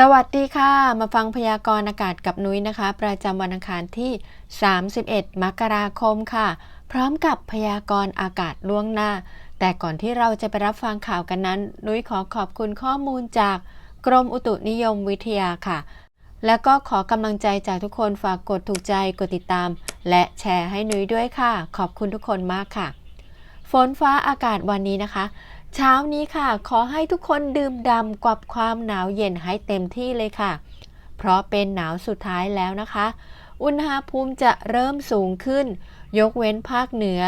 สวัสดีค่ะ มาฟังพยากรณ์อากาศกับนุ้ยนะคะ ประจำวันอังคารที่ 31 มกราคมค่ะ พร้อมกับพยากรณ์อากาศล่วงหน้า แต่ก่อนที่เราจะไปรับฟังข่าวกันนั้น นุ้ยขอขอบคุณข้อมูลจากกรมอุตุนิยมวิทยาค่ะ แล้วก็ขอกำลังใจจากทุกคนฝากกดถูกใจกดติดตาม และแชร์ให้นุ้ยด้วยค่ะ ขอบคุณทุกคนมากค่ะ ฝนฟ้าอากาศวันนี้นะคะ เช้านี้ค่ะ ขอให้ทุกคนดื่มด่ำกับความหนาวเย็นให้เต็มที่เลยค่ะ เพราะเป็นหนาวสุดท้ายแล้วนะคะ อุณหภูมิจะเริ่มสูงขึ้น ยกเว้นภาคเหนือ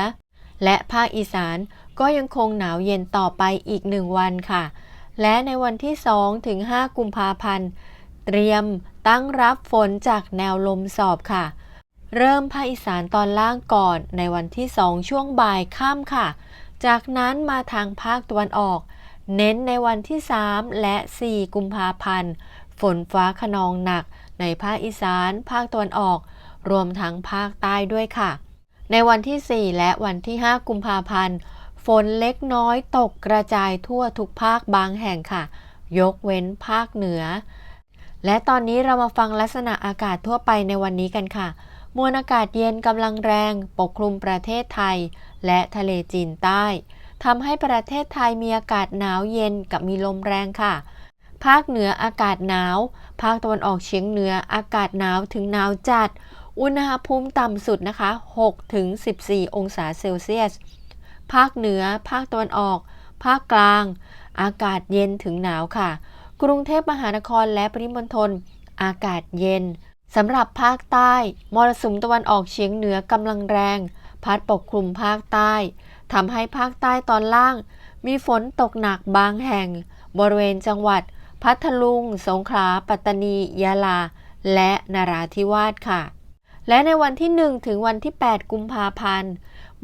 และภาคอีสานก็ยังคงหนาวเย็นต่อไปอีกหนึ่งวันค่ะ และในวันที่ 2 ถึง 5 กุมภาพันธ์ เตรียมตั้งรับฝนจากแนวลมสอบค่ะ เริ่มภาคอีสานตอนล่างก่อนในวันที่ 2 ช่วงบ่ายค่ำค่ะ จากนั้นมาทางภาคตะวันออก เน้นในวันที่ 3 และ 4 กุมภาพันธ์ ฝนฟ้าขนองหนัก ในภาคอีสาน ภาคตะวันออก รวมทั้งภาคใต้ด้วยค่ะ ในวันที่ 4 และวันที่ 5 กุมภาพันธ์ ฝนเล็กน้อยตกกระจายทั่วทุกภาคบางแห่งค่ะ ยกเว้นภาคเหนือ และตอนนี้เรามาฟังลักษณะอากาศทั่วไปในวันนี้กันค่ะ มวลอากาศเย็นกำลังแรงปกคลุมประเทศไทย และทะเลจีนใต้ทำให้ประเทศไทยมีอากาศหนาวเย็นกับมีลมแรงค่ะ ภาคเหนืออากาศหนาว ภาคตะวันออกเฉียงเหนืออากาศหนาวถึงหนาวจัด อุณหภูมิต่ำสุดนะคะ6ถึง14 องศาเซลเซียส ภาคเหนือ ภาคตะวันออก ภาคกลาง อากาศเย็นถึงหนาวค่ะ กรุงเทพมหานครและปริมณฑลอากาศเย็น สำหรับภาคใต้ มรสุมตะวันออกเฉียงเหนือกำลังแรง พัดปกคลุมภาคใต้ทำให้ภาคใต้ตอนล่าง มีฝนตกหนักบางแห่ง บริเวณจังหวัด พัทลุง สงขลา ปัตตานี ยะลา และนราธิวาสค่ะ และในวันที่ 1 ถึงวันที่ 8 กุมภาพันธ์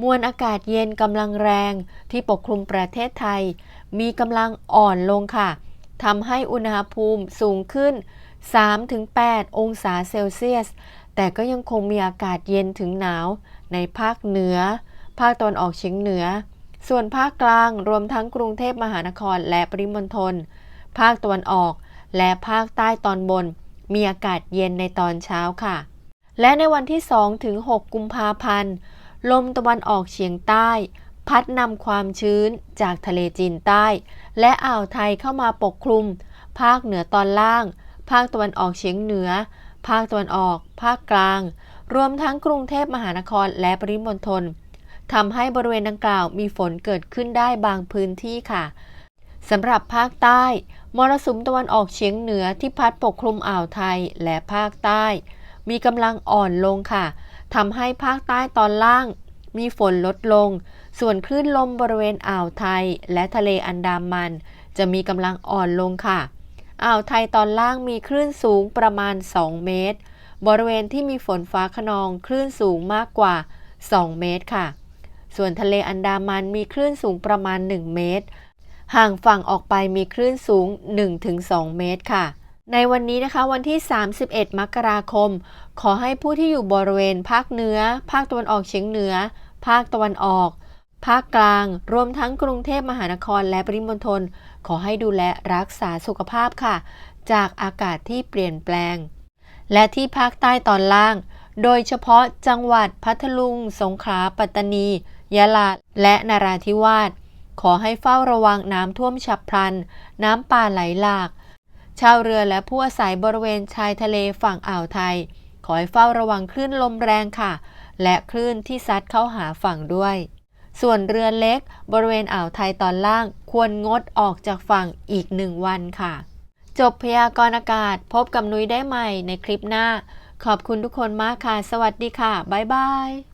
มวลอากาศเย็นกำลังแรงที่ปกคลุมประเทศไทย มีกำลังอ่อนลงค่ะทำให้อุณหภูมิสูงขึ้น 3-8 องศาเซลเซียส แต่ก็ยังคงมีอากาศเย็นถึงหนาว ในภาคเหนือ ภาคตะวันออกเฉียงเหนือ ส่วนภาคกลางรวมทั้งกรุงเทพมหานครและปริมณฑล ภาคตะวันออกและภาคใต้ตอนบน มีอากาศเย็นในตอนเช้าค่ะ และในวันที่ 2 ถึง 6 กุมภาพันธ์ ลมตะวันออกเฉียงใต้ พัดนำความชื้นจากทะเลจีนใต้ และอ่าวไทยเข้ามาปกคลุม ภาคเหนือตอนล่าง ภาคตะวันออกเฉียงเหนือ ภาคตะวันออก ภาคกลาง รวมทั้งกรุงเทพมหานครและปริมณฑลทำให้บริเวณดังกล่าวมีฝนเกิดขึ้นได้บางพื้นที่ค่ะสำหรับภาคใต้ มรสุมตะวันออกเฉียงเหนือที่พัดปกคลุมอ่าวไทยและภาคใต้ มีกำลังอ่อนลงค่ะทำให้ภาคใต้ตอนล่าง มีฝนลดลง ส่วนคลื่นลมบริเวณอ่าวไทย และทะเลอันดามัน จะมีกำลังอ่อนลงค่ะ อ่าวไทยตอนล่างมีคลื่นสูงประมาณ 2 เมตร บริเวณที่มีฝนฟ้าขนองคลื่นสูงมากกว่า 2 เมตรค่ะ ส่วนทะเลอันดามันมีคลื่นสูงประมาณ 1 เมตร ห่างฝั่งออกไปมีคลื่นสูง 1-2 เมตรค่ะ ในวันนี้นะคะวันที่ 31 มกราคม ขอให้ผู้ที่อยู่บริเวณภาคเหนือ ภาคตะวันออกเฉียงเหนือ ภาคตะวันออก ภาคกลาง รวมทั้งกรุงเทพมหานครและปริมณฑลขอให้ดูแลรักษาสุขภาพค่ะ จากอากาศที่เปลี่ยนแปลง และที่ภาคใต้ตอนล่าง โดยเฉพาะจังหวัดพัทลุง สงขลา ปัตตานี ยะลา และนราธิวาส ขอให้เฝ้าระวังน้ำท่วมฉับพลัน น้ำป่าไหลหลาก ชาวเรือและผู้อาศัยบริเวณชายทะเลฝั่งอ่าวไทย ขอให้เฝ้าระวังคลื่นลมแรงค่ะ และคลื่นที่ซัดเข้าหาฝั่งด้วย ส่วนเรือเล็ก บริเวณอ่าวไทยตอนล่างควรงดออกจากฝั่งอีกหนึ่งวันค่ะ จบพยากรณ์อากาศพบกับนุ้ยได้ใหม่ในคลิปหน้า ขอบคุณทุกคนมากค่ะ สวัสดีค่ะ บ๊ายบาย